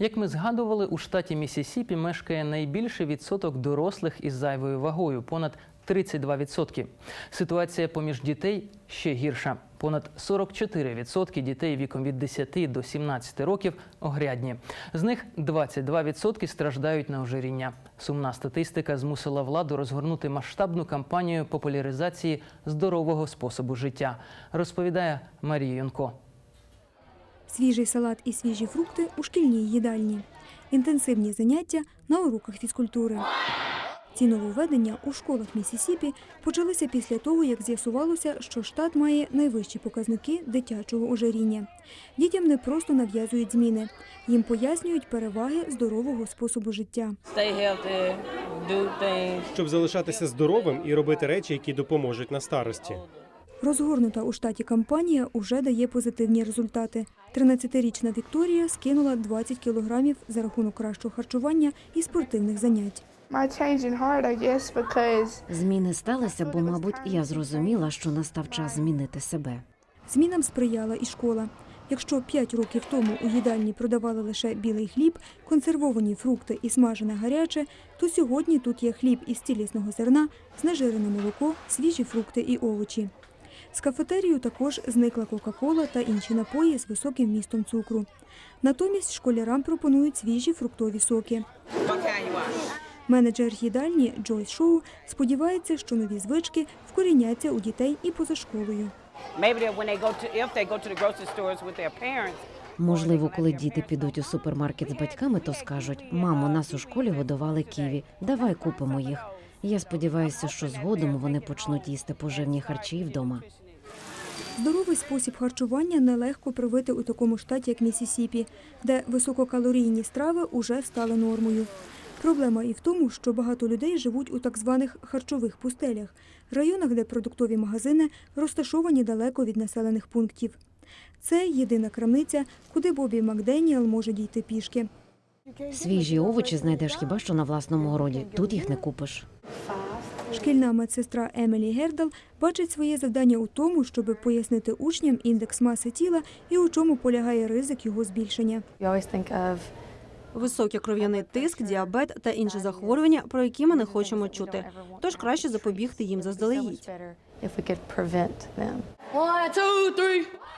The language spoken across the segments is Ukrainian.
Як ми згадували, у штаті Місісіпі мешкає найбільший відсоток дорослих із зайвою вагою понад 32%. Ситуація поміж дітей ще гірша. Понад 44% дітей віком від 10 до 17 років огрядні. З них 22% страждають на ожиріння. Сумна статистика змусила владу розгорнути масштабну кампанію популяризації здорового способу життя, розповідає Марія Юнко. Свіжий салат і свіжі фрукти у шкільній їдальні. Інтенсивні заняття на уроках фізкультури. Ці нововведення у школах Місісіпі почалися після того, як з'ясувалося, що штат має найвищі показники дитячого ожиріння. Дітям не просто нав'язують зміни, їм пояснюють переваги здорового способу життя. щоб залишатися здоровим і робити речі, які допоможуть на старості. Розгорнута у штаті кампанія уже дає позитивні результати. 13-річна Вікторія скинула 20 кілограмів за рахунок кращого харчування і спортивних занять. Зміни сталися, бо, мабуть, я зрозуміла, що настав час змінити себе. Змінам сприяла і школа. Якщо 5 років тому у їдальні продавали лише білий хліб, консервовані фрукти і смажене гаряче, то сьогодні тут є хліб із цілісного зерна, знежирене молоко, свіжі фрукти і овочі. З кафетерію також зникла Кока-Кола та інші напої з високим вмістом цукру. Натомість школярам пропонують свіжі фруктові соки. Менеджер їдальні Джойс Шоу сподівається, що нові звички вкоріняться у дітей і поза школою. Можливо, коли діти підуть у супермаркет з батьками, то скажуть: мамо, нас у школі годували ківі, давай купимо їх. Я сподіваюся, що згодом вони почнуть їсти поживні харчі вдома. Здоровий спосіб харчування нелегко привити у такому штаті, як Місісіпі, де висококалорійні страви уже стали нормою. Проблема і в тому, що багато людей живуть у так званих харчових пустелях, районах, де продуктові магазини розташовані далеко від населених пунктів. Це єдина крамниця, куди Бобі Макденіел може дійти пішки. Свіжі овочі знайдеш хіба що на власному городі. Тут їх не купиш. Шкільна медсестра Емілі Гердал бачить своє завдання у тому, щоб пояснити учням індекс маси тіла і у чому полягає ризик його збільшення. Високий кров'яний тиск, діабет та інші захворювання, про які ми не хочемо чути. Тож краще запобігти їм заздалегідь.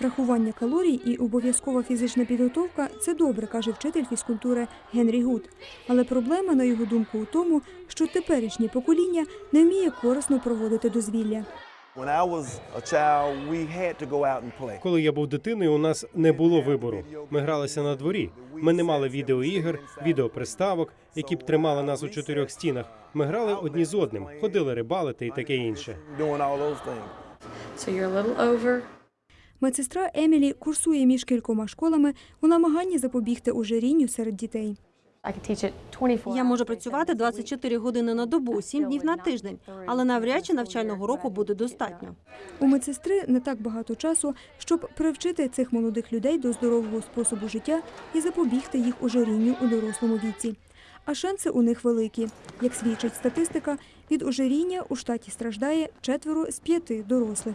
Рахування калорій і обов'язкова фізична підготовка це добре, каже вчитель фізкультури Генрі Гуд. Але проблема, на його думку, у тому, що теперішнє покоління не вміє корисно проводити дозвілля. Коли я був дитиною, у нас не було вибору. Ми гралися на дворі. Ми не мали відеоігр, відеоприставок, які б тримали нас у чотирьох стінах. Ми грали одні з одним, ходили рибалити і таке інше. Медсестра Емілі курсує між кількома школами у намаганні запобігти ожирінню серед дітей. I could teach it 24 Я можу працювати seven days 24 години на добу, 7 днів на тиждень, але навряд чи навчального року буде достатньо. У медсестри не так багато часу, щоб привчити цих молодих людей до здорового способу життя і запобігти їх ожирінню у дорослому віці. А шанси у них великі. Як свідчить статистика, від ожиріння у штаті страждає четверо з п'яти дорослих.